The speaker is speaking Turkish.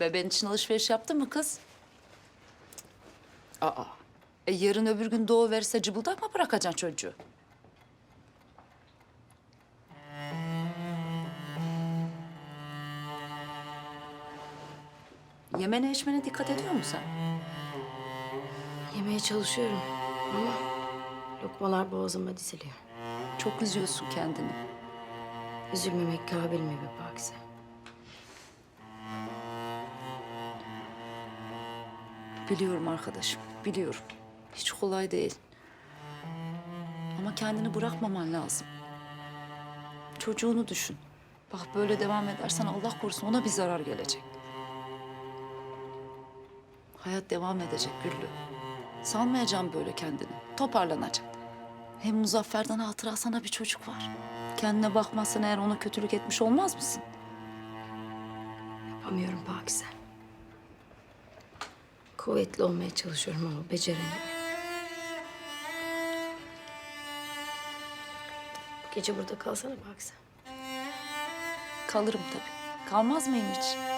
Bebeğin için alışveriş yaptın mı kız? Aa. E yarın öbür gün doğu verirse cıbıldak mı bırakacaksın çocuğu? Yemene içmene dikkat ediyor musun sen? Yemeye çalışıyorum ama lokmalar boğazıma diziliyor. Çok üzüyorsun kendini. Üzülmemek kabil mi be Pakize? Biliyorum arkadaşım, biliyorum. Hiç kolay değil. Ama kendini bırakmaman lazım. Çocuğunu düşün. Bak böyle devam edersen Allah korusun ona bir zarar gelecek. Hayat devam edecek Güllü. Sanmayacağım böyle kendini. Toparlanacak. Hem Muzaffer'den hatıra sana bir çocuk var. Kendine bakmazsan eğer ona kötülük etmiş olmaz mısın? Yapamıyorum Pakize. Kuvvetli olmaya çalışıyorum ama beceremiyorum. Gece burada kalsana Pakize. Kalırım tabii. Kalmaz mıyım hiç?